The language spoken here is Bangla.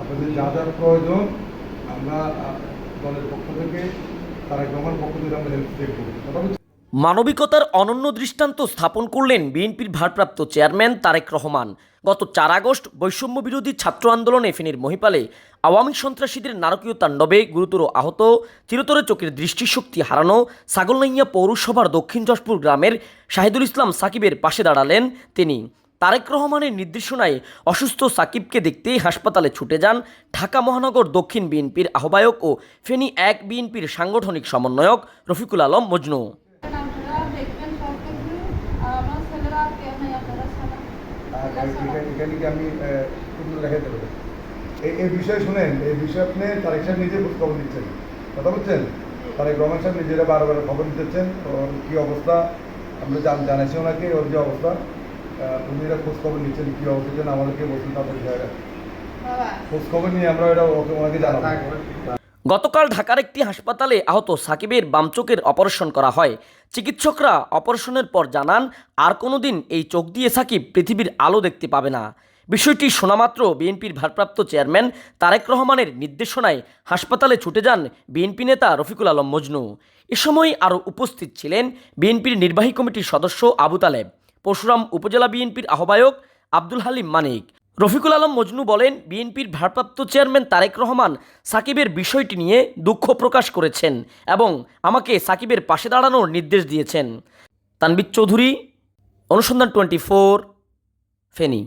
আপনাদের যা যা প্রয়োজন, আমরা দলের পক্ষ থেকে, তারা গ্রামের পক্ষ থেকে আমরা হেল্প দেখব মানবিকতার অনন্য দৃষ্টান্ত স্থাপন করলেন বিএনপির ভারপ্রাপ্ত চেয়ারম্যান তারেক রহমান। গত চার আগস্ট বৈষম্য বিরোধী ছাত্র আন্দোলনে ফেনীর মহিপালে আওয়ামী সন্ত্রাসীদের নারকীয় তাণ্ডবে গুরুতর আহত, চিরতরে চোখের দৃষ্টিশক্তি হারানো ছাগলনাইয়া পৌরসভার দক্ষিণ যশপুর গ্রামের শাহিদুল ইসলাম সাকিবের পাশে দাঁড়ালেন তিনি। তারেক রহমানের নির্দেশনায় অসুস্থ সাকিবকে দেখতেই হাসপাতালে ছুটে যান ঢাকা মহানগর দক্ষিণ বিএনপির আহ্বায়ক ও ফেনী এক বিএনপির সাংগঠনিক সমন্বয়ক রফিকুল আলম মজনু। এই বিষয়ে শুনেন, এই বিষয়ে আপনি তারেক সাহেব নিজে খবর কথা বলছেন? তারেক রহমান সাহেব নিজেরা বারবার খবর দিতেছেন, ওর কী অবস্থা? আমরা জানাইছি ওনাকে, ওর যে অবস্থা। এটা খোঁজ খবর নিচ্ছেন কী অবস্থা যেন আমাদেরকে বলছেন তাদের জায়গা বাবা। খোঁজ খবর নিয়ে আমরা এটা ওকে ওনাকে জানাব। গতকাল ঢাকার একটি হাসপাতালে আহত সাকিবের বাম চোখের অপারেশন করা হয়। চিকিৎসকরা অপারেশনের পর জানান আর কোনোদিন এই চোখ দিয়ে সাকিব পৃথিবীর আলো দেখতে পাবে না। বিষয়টি শোনামাত্র বিএনপির ভারপ্রাপ্ত চেয়ারম্যান তারেক রহমানের নির্দেশনায় হাসপাতালে ছুটে যান বিএনপি নেতা রফিকুল আলম মজনু। এ সময় আরও উপস্থিত ছিলেন বিএনপির নির্বাহী কমিটির সদস্য আবু তালেব। পরশুরাম উপজেলা বিএনপির আহ্বায়ক আব্দুল হালিম মানিক। রফিকুল আলম মজনু বলেন, বিএনপির ভারপ্রাপ্ত চেয়ারম্যান তারেক রহমান সাকিবের বিষয়টি নিয়ে দুঃখ প্রকাশ করেছেন এবং আমাকে সাকিবের পাশে দাঁড়ানোর নির্দেশ দিয়েছেন। তানবির চৌধুরী, অনুসন্ধান টোয়েন্টি ফোর, ফেনী।